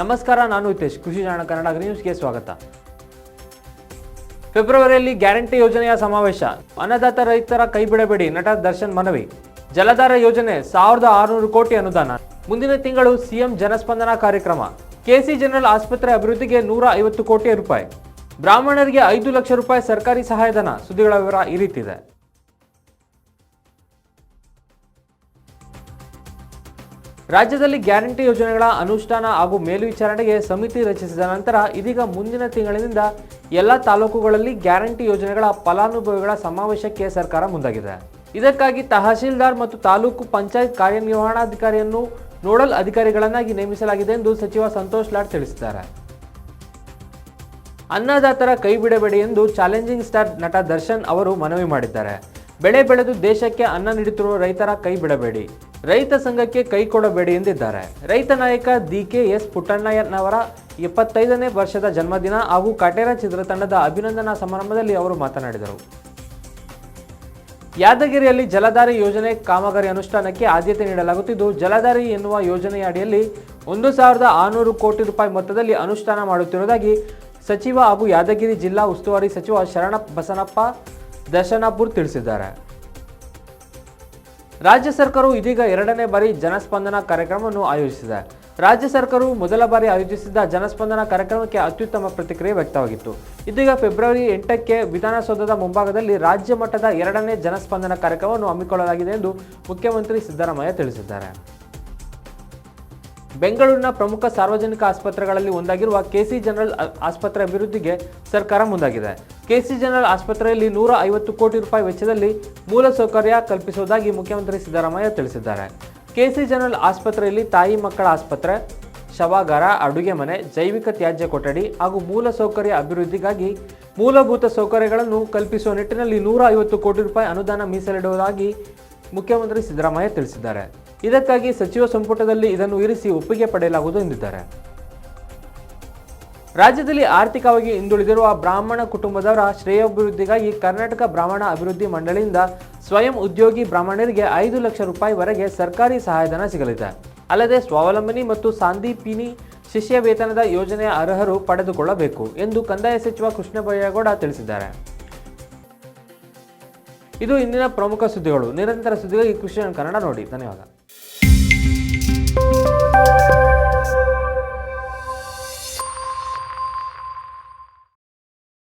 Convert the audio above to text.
ನಮಸ್ಕಾರ, ನಾನು ಹಿತೇಶ್. ಕೃಷಿ ಜಾಣ ಕನ್ನಡ ನ್ಯೂಸ್ಗೆ ಸ್ವಾಗತ. ಫೆಬ್ರವರಿಯಲ್ಲಿ ಗ್ಯಾರಂಟಿ ಯೋಜನೆಯ ಸಮಾವೇಶ. ಅನ್ನದಾತ ರೈತರ ಕೈ ಬಿಡಬೇಡಿ, ನಟ ದರ್ಶನ್ ಮನವಿ. ಜಲಧಾರ ಯೋಜನೆ, ಸಾವಿರದ ಆರುನೂರು ಕೋಟಿ ಅನುದಾನ. ಮುಂದಿನ ತಿಂಗಳು ಸಿಎಂ ಜನಸ್ಪಂದನ ಕಾರ್ಯಕ್ರಮ. ಕೆಸಿ ಜನರಲ್ ಆಸ್ಪತ್ರೆ ಅಭಿವೃದ್ಧಿಗೆ ನೂರ ಐವತ್ತು ಕೋಟಿ ರೂಪಾಯಿ. ಬ್ರಾಹ್ಮಣರಿಗೆ ಐದು ಲಕ್ಷ ರೂಪಾಯಿ ಸರ್ಕಾರಿ ಸಹಾಯಧನ. ಸುದ್ದಿಗಳ ವಿವರ ಈ ರೀತಿದೆ ರಾಜ್ಯದಲ್ಲಿ ಗ್ಯಾರಂಟಿ ಯೋಜನೆಗಳ ಅನುಷ್ಠಾನ ಹಾಗೂ ಮೇಲ್ವಿಚಾರಣೆಗೆ ಸಮಿತಿ ರಚಿಸಿದ ನಂತರ ಇದೀಗ ಮುಂದಿನ ತಿಂಗಳಿನಿಂದ ಎಲ್ಲ ತಾಲೂಕುಗಳಲ್ಲಿ ಗ್ಯಾರಂಟಿ ಯೋಜನೆಗಳ ಫಲಾನುಭವಿಗಳ ಸಮಾವೇಶಕ್ಕೆ ಸರ್ಕಾರ ಮುಂದಾಗಿದೆ. ಇದಕ್ಕಾಗಿ ತಹಶೀಲ್ದಾರ್ ಮತ್ತು ತಾಲೂಕು ಪಂಚಾಯತ್ ಕಾರ್ಯನಿರ್ವಹಣಾಧಿಕಾರಿಯನ್ನು ನೋಡಲ್ ಅಧಿಕಾರಿಗಳನ್ನಾಗಿ ನೇಮಿಸಲಾಗಿದೆ ಎಂದು ಸಚಿವ ಸಂತೋಷ್ ಲಾಡ್ ತಿಳಿಸಿದ್ದಾರೆ. ಅನ್ನದಾತರ ಕೈ ಬಿಡಬೇಡಿ ಎಂದು ಚಾಲೆಂಜಿಂಗ್ ಸ್ಟಾರ್ ನಟ ದರ್ಶನ್ ಅವರು ಮನವಿ ಮಾಡಿದ್ದಾರೆ. ಬೆಳೆ ಬೆಳೆದು ದೇಶಕ್ಕೆ ಅನ್ನ ನೀಡುತ್ತಿರುವ ರೈತರ ಕೈ ಬಿಡಬೇಡಿ. ರೈತ ಸಂಘಕ್ಕೆ ಕೈ ಕೊಡಬೇಡಿ ಎಂದಿದ್ದಾರೆ. ರೈತ ನಾಯಕ ಡಿ ಕೆ ಎಸ್. ಪುಟ್ಟಣ್ಣಯ್ಯನವರ ಎಪ್ಪತ್ತೈದನೇ ವರ್ಷದ ಜನ್ಮದಿನ ಹಾಗೂ ಕಟೇರ ಚಿತ್ರತಂಡದ ಅಭಿನಂದನಾ ಸಮಾರಂಭದಲ್ಲಿ ಅವರು ಮಾತನಾಡಿದರು. ಯಾದಗಿರಿಯಲ್ಲಿ ಜಲಧಾರಿ ಯೋಜನೆ ಕಾಮಗಾರಿ ಅನುಷ್ಠಾನಕ್ಕೆ ಆದ್ಯತೆ ನೀಡಲಾಗುತ್ತಿದ್ದು, ಜಲಧಾರಿ ಎನ್ನುವ ಯೋಜನೆಯ ಅಡಿಯಲ್ಲಿ ಒಂದು ಸಾವಿರದ ಆರುನೂರು ಕೋಟಿ ರೂಪಾಯಿ ಮೊತ್ತದಲ್ಲಿ ಅನುಷ್ಠಾನ ಮಾಡುತ್ತಿರುವುದಾಗಿ ಸಚಿವ ಹಾಗೂ ಯಾದಗಿರಿ ಜಿಲ್ಲಾ ಉಸ್ತುವಾರಿ ಸಚಿವ ಶರಣ ಬಸನಪ್ಪ ದರ್ಶನಾಪುರ್ ತಿಳಿಸಿದ್ದಾರೆ. ರಾಜ್ಯ ಸರ್ಕಾರವು ಇದೀಗ ಎರಡನೇ ಬಾರಿ ಜನಸ್ಪಂದನ ಕಾರ್ಯಕ್ರಮವನ್ನು ಆಯೋಜಿಸಿದೆ. ರಾಜ್ಯ ಸರ್ಕಾರವು ಮೊದಲ ಬಾರಿ ಆಯೋಜಿಸಿದ್ದ ಜನಸ್ಪಂದನ ಕಾರ್ಯಕ್ರಮಕ್ಕೆ ಅತ್ಯುತ್ತಮ ಪ್ರತಿಕ್ರಿಯೆ ವ್ಯಕ್ತವಾಗಿತ್ತು. ಇದೀಗ ಫೆಬ್ರವರಿ ಎಂಟಕ್ಕೆ ವಿಧಾನಸೌಧದ ಮುಂಭಾಗದಲ್ಲಿ ರಾಜ್ಯ ಮಟ್ಟದ ಎರಡನೇ ಜನಸ್ಪಂದನ ಕಾರ್ಯಕ್ರಮವನ್ನು ಹಮ್ಮಿಕೊಳ್ಳಲಾಗಿದೆ ಎಂದು ಮುಖ್ಯಮಂತ್ರಿ ಸಿದ್ದರಾಮಯ್ಯ ತಿಳಿಸಿದ್ದಾರೆ. ಬೆಂಗಳೂರಿನ ಪ್ರಮುಖ ಸಾರ್ವಜನಿಕ ಆಸ್ಪತ್ರೆಗಳಲ್ಲಿ ಒಂದಾಗಿರುವ ಕೆಸಿ ಜನರಲ್ ಆಸ್ಪತ್ರೆ ಅಭಿವೃದ್ಧಿಗೆ ಸರ್ಕಾರ ಮುಂದಾಗಿದೆ. ಕೆಸಿ ಜನರಲ್ ಆಸ್ಪತ್ರೆಯಲ್ಲಿ ನೂರ ಐವತ್ತು ಕೋಟಿ ರೂಪಾಯಿ ವೆಚ್ಚದಲ್ಲಿ ಮೂಲಸೌಕರ್ಯ ಕಲ್ಪಿಸುವುದಾಗಿ ಮುಖ್ಯಮಂತ್ರಿ ಸಿದ್ದರಾಮಯ್ಯ ತಿಳಿಸಿದ್ದಾರೆ. ಕೆಸಿ ಜನರಲ್ ಆಸ್ಪತ್ರೆಯಲ್ಲಿ ತಾಯಿ ಮಕ್ಕಳ ಆಸ್ಪತ್ರೆ, ಶವಾಗಾರ, ಅಡುಗೆ ಮನೆ, ಜೈವಿಕ ತ್ಯಾಜ್ಯ ಕೊಠಡಿ ಹಾಗೂ ಮೂಲಸೌಕರ್ಯ ಅಭಿವೃದ್ಧಿಗಾಗಿ ಮೂಲಭೂತ ಸೌಕರ್ಯಗಳನ್ನು ಕಲ್ಪಿಸುವ ನಿಟ್ಟಿನಲ್ಲಿ ನೂರ ಐವತ್ತು ಕೋಟಿ ರೂಪಾಯಿ ಅನುದಾನ ಮೀಸಲಿಡುವುದಾಗಿ ಮುಖ್ಯಮಂತ್ರಿ ಸಿದ್ದರಾಮಯ್ಯ ತಿಳಿಸಿದ್ದಾರೆ. ಇದಕ್ಕಾಗಿ ಸಚಿವ ಸಂಪುಟದಲ್ಲಿ ಇದನ್ನು ಇರಿಸಿ ಒಪ್ಪಿಗೆ ಪಡೆಯಲಾಗುವುದು ಎಂದಿದ್ದಾರೆ. ರಾಜ್ಯದಲ್ಲಿ ಆರ್ಥಿಕವಾಗಿ ಹಿಂದುಳಿದಿರುವ ಬ್ರಾಹ್ಮಣ ಕುಟುಂಬದವರ ಶ್ರೇಯೋಭಿವೃದ್ಧಿಗಾಗಿ ಕರ್ನಾಟಕ ಬ್ರಾಹ್ಮಣ ಅಭಿವೃದ್ಧಿ ಮಂಡಳಿಯಿಂದ ಸ್ವಯಂ ಉದ್ಯೋಗಿ ಬ್ರಾಹ್ಮಣರಿಗೆ ಐದು ಲಕ್ಷ ರೂಪಾಯಿವರೆಗೆ ಸರ್ಕಾರಿ ಸಹಾಯಧನ ಸಿಗಲಿದೆ. ಅಲ್ಲದೆ ಸ್ವಾವಲಂಬನಿ ಮತ್ತು ಸಾಂದೀಪಿನಿ ಶಿಷ್ಯ ವೇತನದ ಯೋಜನೆಯ ಅರ್ಹರು ಪಡೆದುಕೊಳ್ಳಬೇಕು ಎಂದು ಕಂದಾಯ ಸಚಿವ ಕೃಷ್ಣ ತಿಳಿಸಿದ್ದಾರೆ. ಇದು ಇಂದಿನ ಪ್ರಮುಖ ಸುದ್ದಿಗಳು. ನಿರಂತರ ಸುದ್ದಿಗಾಗಿ ಕೃಷಿ ಕನ್ನಡ ನೋಡಿ. ಧನ್ಯವಾದ. Música